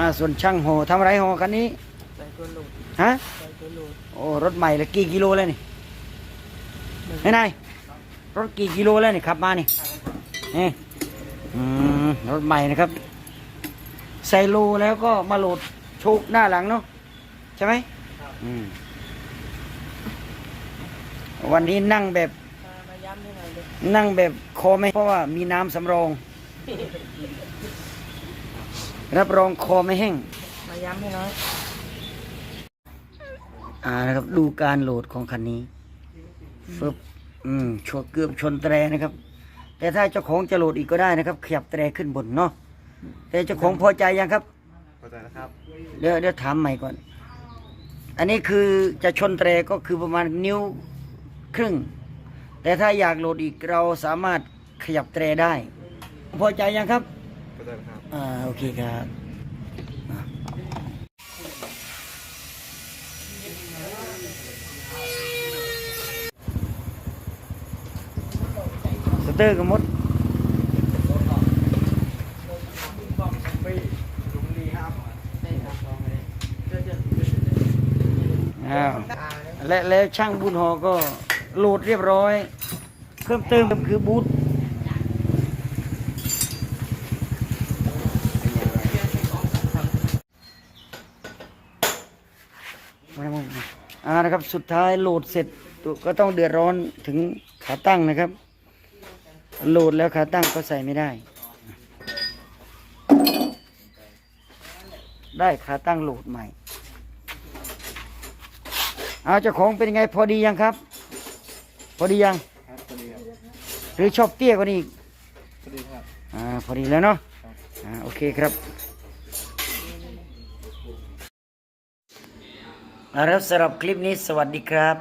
าส่วนช่างโหทำอะไรโหคันนี้ใส่ตัวโหลดฮะใส่ตัวโหลดโอ้รถใหม่เลยกี่กิโลแล้วนี่ไอ้นายรถกี่กิโลแล้วนี่ขับมานี่นี่อืมรถใหม่นะครับใส่โลแล้วก็มาโหลดโชคหน้าหลังเนาะใช่ไหมอืมวันนี้นั่งแบบมามาย้ำให้หน่อยเลยนั่งแบบคอไม่เพราะว่ามีน้ำสำรอง รับรองคอไม่แห้ง มาย้ำให้น้อย อ่านะครับ ดูการโหลดของคันนี้ฟึบอืมชวเกือบชนแตรนะครับ แต่ถ้าเจ้าของจะโหลดอีกก็ได้นะครับ ขยับแตรขึ้นบนเนาะแต่เจ้าของพอใจยังครับเข้าใจแล้วครับ เดี๋ยวเดี๋ยวถามใหม่ก่อน อันนี้คือจะชนแตรก็คือประมาณนิ้วครึ่ง แต่ถ้าอยากโหลดอีกเราสามารถขยับแตรได้ พอใจยังครับ เข้าใจแล้วครับ อ่า โอเคครับอะสเตอร์กับมดอ้วและแล้วช่างบุญหอก็โหลดเรียบร้อย เพิ่มเติมคือบูท มามามาอ่านะครับ สุดท้ายโหลดเสร็จตัวก็ต้องเดือดร้อนถึงขาตั้งนะครับ โหลดแล้วขาตั้งก็ใส่ไม่ได้ ได้ขาตั้งโหลดใหม่ เอาเจ้าของเป็นยังไงพอดียังครับ พอดียังครับพอดีครับหรือชอบเตี้ยกว่านี้อีกพอดีครับอ่าพอดีแล้วเนาะอ่าโอเคครับ เอาละครับสำหรับคลิปนี้สวัสดีครับ